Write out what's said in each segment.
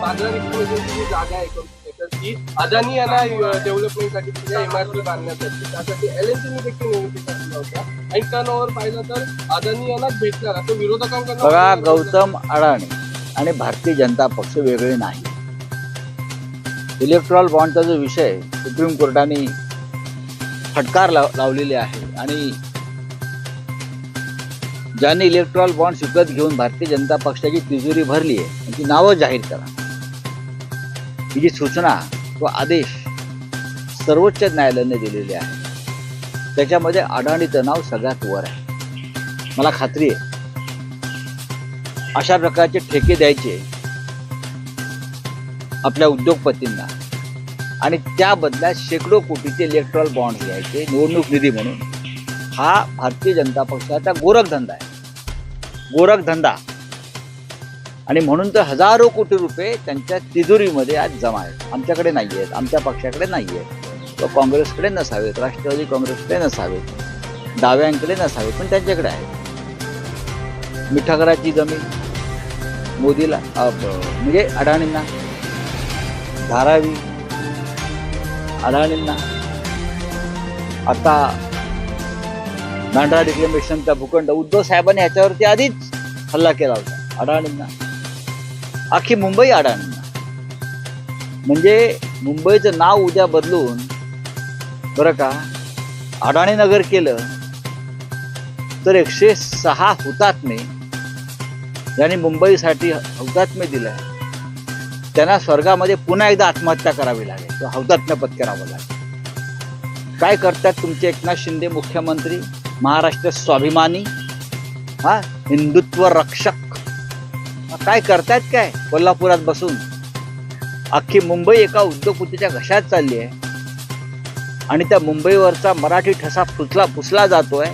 जागा आहे ती अदानी यांना डेव्हलपमेंटसाठी तिथे इमारती बांधण्यासाठी त्यासाठी एल एन सीने देखील नियुक्ती टाकल्या होता आणि टर्नओव्हर पाहिलं तर अदानी यांनाच भेटणार असं विरोधकांकडून बघा गौतम अडाणी आणि भारतीय जनता पक्ष वेगळे नाही. इलेक्ट्रॉल बॉन्डचा जो विषय सुप्रीम कोर्टाने फटकार लाव लावलेले आहे आणि ज्यांनी इलेक्ट्रॉल बॉन्ड विकत घेऊन भारतीय जनता पक्षाची तिजोरी भरली आहे त्यांची नावं जाहीर करा. ही जी सूचना व आदेश सर्वोच्च न्यायालयाने दिलेले आहे त्याच्यामध्ये अडाणी नाव सगळ्यात वर आहे. मला खात्री आहे अशा प्रकारचे ठेके द्यायचे आपल्या उद्योगपतींना आणि त्या बदल्यात शेकडो कोटीचे इलेक्ट्रॉल बॉन्ड घ्यायचे निवडणूक निधी म्हणून. हा भारतीय जनता पक्षाचा गोरखधंदा आहे. गोरखधंदा आणि म्हणून तर हजारो कोटी रुपये त्यांच्या तिजोरीमध्ये आज जमा आहेत. आमच्याकडे नाही आहेत आमच्या पक्षाकडे नाही आहेत. काँग्रेसकडे नसावेत राष्ट्रवादी काँग्रेसकडे नसावेत डाव्यांकडे नसावेत पण त्यांच्याकडे आहेत. मिठागराची जमीन मोदीला म्हणजे अडाणींना धारावी अडाणींना. आता दांडा डिक्लेमेशनचा भूखंड उद्धव साहेबांनी याच्यावरती आधीच हल्ला केला होता. अडाणींना. अख्खी मुंबई अडाणींना. म्हणजे मुंबईचं नाव उद्या बदलून बरं का अडाणी नगर केलं तर एकशे सहा हुतात्मे ज्यांनी मुंबईसाठी हौतात्म्य दिलं. त्यांना स्वर्गामध्ये पुन्हा एकदा आत्महत्या करावी लागेल. हौतात्म्य पत्करावं लागेल. काय करतात तुमचे एकनाथ शिंदे मुख्यमंत्री? महाराष्ट्र स्वाभिमानी हा हिंदुत्व रक्षक. काय करतायत काय? कोल्हापुरात बसून. अख्खी मुंबई एका उद्योगपतीच्या घशात चालली आहे. आणि त्या मुंबईवरचा मराठी ठसा पुसला पुसला जातोय.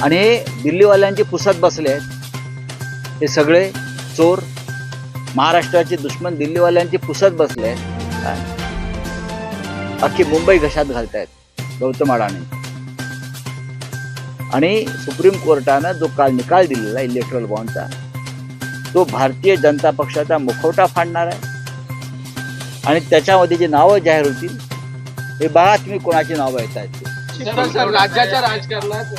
आणि हे दिल्लीवाल्यांचे पुसत बसले आहेत. हे सगळे चोर महाराष्ट्राचे दुश्मन दिल्लीवाल्यांची पुसत बसले आहेत. अख्खी मुंबई घशात घालतायत गौतम अडाणी. आणि सुप्रीम कोर्टानं जो काल निकाल दिलेला इलेक्ट्रल बॉन्डचा तो भारतीय जनता पक्षाचा मुखवटा फाडणार आहे. आणि त्याच्यामध्ये जी नावं जाहीर होतील हे बघा तुम्ही कोणाची नावं येत आहेत राज्याच्या राजकारणात